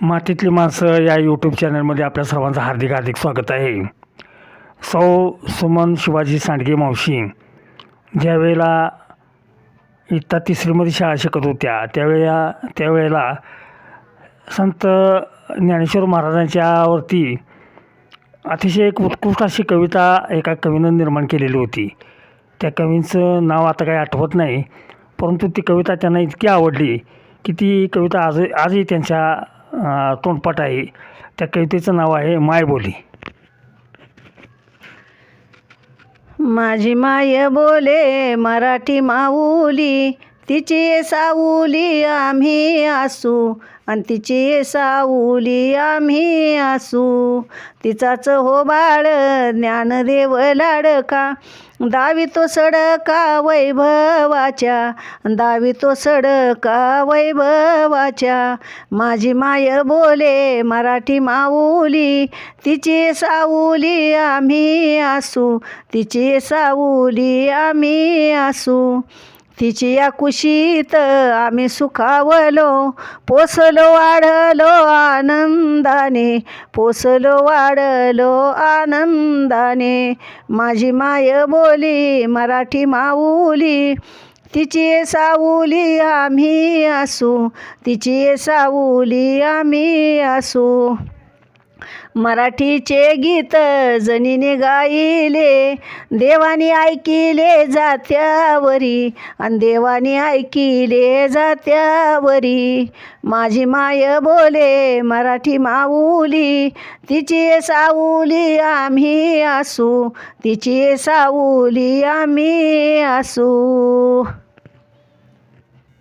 मातीतली माणसं या यूट्यूब चॅनलमध्ये आपल्या सर्वांचं हार्दिक हार्दिक स्वागत आहे. सौ सुमन शिवाजी सांडगे मावशी ज्यावेळेला इयत्ता तिसरीमध्ये शाळा शिकत होत्या त्यावेळेला त्यावेळेला संत ज्ञानेश्वर महाराजांच्यावरती अतिशय एक उत्कृष्ट अशी कविता एका कवीनं निर्माण केलेली होती. त्या कवींचं नाव आता काही आठवत नाही परंतु ती कविता त्यांना इतकी आवडली की ती कविता आज आजही त्यांच्या तोंडपाठ आहे. त्या कवितेचं नाव आहे मायबोली. माझी माय बोले मराठी माऊली. तिची साऊली आम्ही असू आणि तिची साऊली आम्ही असू. तिचाच हो बाळ ज्ञानदेव लाडका दावी तो सडका वैभवाच्या दावी तो सडका वैभवाच्या. माझी माय बोले मराठी माऊली तिची साऊली आम्ही असू तिची साऊली आम्ही असू. तिची या कुशीत आम्ही सुखावलो पोसलो वाढलो आनंदाने पोसलो वाढलो आनंदाने. माझी माय बोली मराठी माऊली तिची साऊली आम्ही असू तिची साऊली आम्ही असू. मराठीचे गीत जणीने गायिले देवानी ऐकिले जात्यावरी. आणि देवानी ऐकिले जात्यावरी. माझी माय बोले मराठी माऊली तिची साऊली आम्ही असू तिची साऊली आम्ही असू.